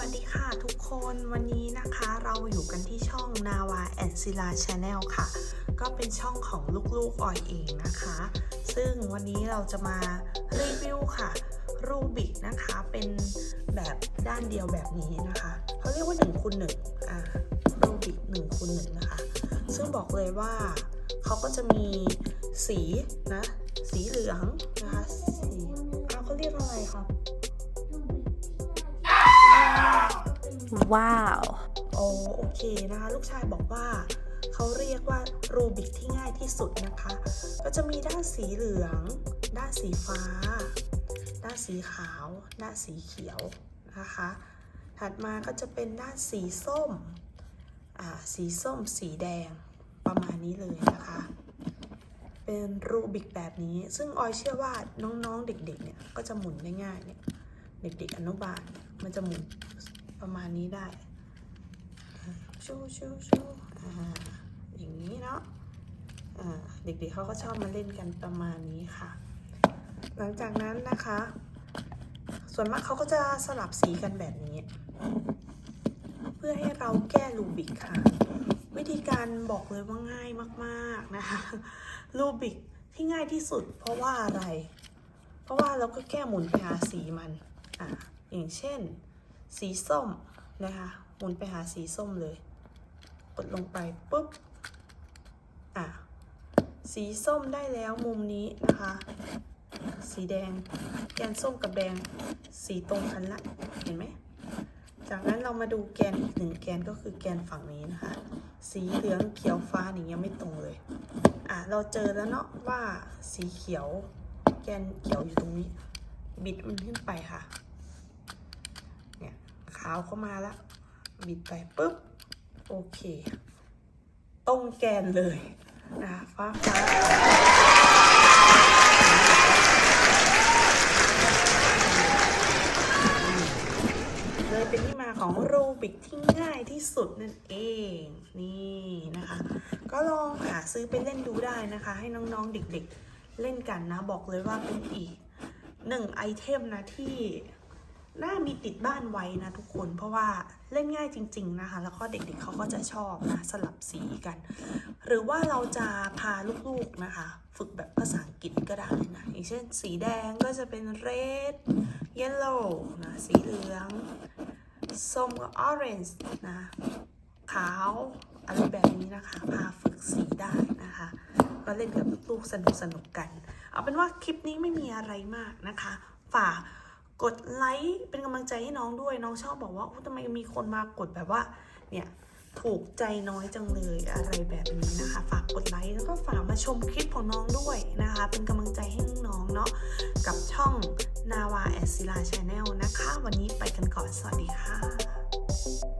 วัสดีค่ะทุกคนวันนี้นะคะเราอยู่กันที่ช่องนาวาแอนซิลาชาแนลค่ะ ก็เป็นช่องของลูกๆออยเองนะคะ ซึ่งวันนี้เราจะมารีวิวค่ะรูบิกนะคะเป็นแบบด้านเดียวแบบนี้นะคะเขาเรียกว่า1คูณหนึ่งอ่ารูบิก1คูณหนึ่งนะคะ ซึ่งบอกเลยว่าเขาก็จะมีสีนะสีเหลืองนะคะสีเขาเรียกอะไรครับ ว้าวโอโอเคนะคะ ลูกชายบอกว่าเขาเรียกว่ารูบิกที่ง่ายที่สุดนะคะ ก็จะมีด้านสีเหลือง ด้านสีฟ้า ด้านสีขาว ด้านสีเขียวนะคะ ถัดมาก็จะเป็นด้านสีส้มอ่าสีส้มสีแดงประมาณนี้เลยนะคะ เป็นรูบิกแบบนี้ ซึ่งออยเชื่อว่าน้องๆเด็กๆเนี่ยก็จะหมุนได้ง่ายเนี่ยเด็กๆอนุบาลมันจะหมุน ประมาณนี้ได้ชูชูชูอ่าอย่างนี้เนาะอ่าเด็กๆเขาก็ชอบมาเล่นกันประมาณนี้ค่ะ หลังจากนั้นนะคะ ส่วนมากเขาก็จะสลับสีกันแบบนี้ เพื่อให้เราแก้รูบิกค่ะ วิธีการบอกเลยว่าง่ายมากๆนะคะรูบิกที่ง่ายที่สุด เพราะว่าอะไร เพราะว่าเราก็แก้หมุนไปหาสีมันอ่าอย่างเช่น สีส้มนะคะหมุนไปหาสีส้มเลย กดลงไปปุ๊บ อะ สีส้มได้แล้วมุมนี้นะคะ สีแดงแกนส้มกับแดงสีตรงกันละเห็นไหมจากนั้นเรามาดูแกนอีกหนึ่งแกนก็คือแกนฝั่งนี้นะคะ สีเหลืองเขียวฟ้านี่ยังไม่ตรงเลย อะเราเจอแล้วเนาะว่าสีเขียวแกนเขียวอยู่ตรงนี้ บิดมันขึ้นไปค่ะาวเข้ามาแล้วบิดไปปุ๊บ โอเค ตรงแกนเลยนะคะฟ้าฟ้าเลยเป็นที่มาของรูบิกที่ง่ายที่สุดนั่นเอง นี่นะคะ ก็ลองหาซื้อไปเล่นดูได้นะคะ ให้น้องๆเด็กๆเล่นกันนะ บอกเลยว่าเป็นอีกหนึ่งไอเทมนะที่ น่ามีติดบ้านไว้นะทุกคน เพราะว่าเล่นง่ายจริง ๆนะคะ แล้วก็เด็กๆเขาก็จะชอบนะสลับสีกัน หรือว่าเราจะพาลูกๆนะคะ ฝึกแบบภาษาอังกฤษก็ได้นะ อย่างเช่น สีแดงก็จะเป็น red yellow นะสีเหลืองส้มก็ orange นะขาวอะไรแบบนี้นะคะ พาฝึกสีได้นะคะก็เล่นกับลูกๆสนุกสนุกๆกัน เอาเป็นว่าคลิปนี้ไม่มีอะไรมากนะคะ ฝาก กดไลค์เป็นกำลังใจให้น้องด้วยน้องชอบบอกว่าอู้ทำไมมีคนมากดแบบว่าเนี่ยถูกใจน้อยจังเลยอะไรแบบนี้นะคะ ฝากกดไลค์แล้วก็ฝากมาชมคลิปของน้องด้วยนะคะ เป็นกำลังใจให้น้องเนาะกับช่องนาวาแอสซิลาชาแนลนะคะ วันนี้ไปกันก่อน สวัสดีค่ะ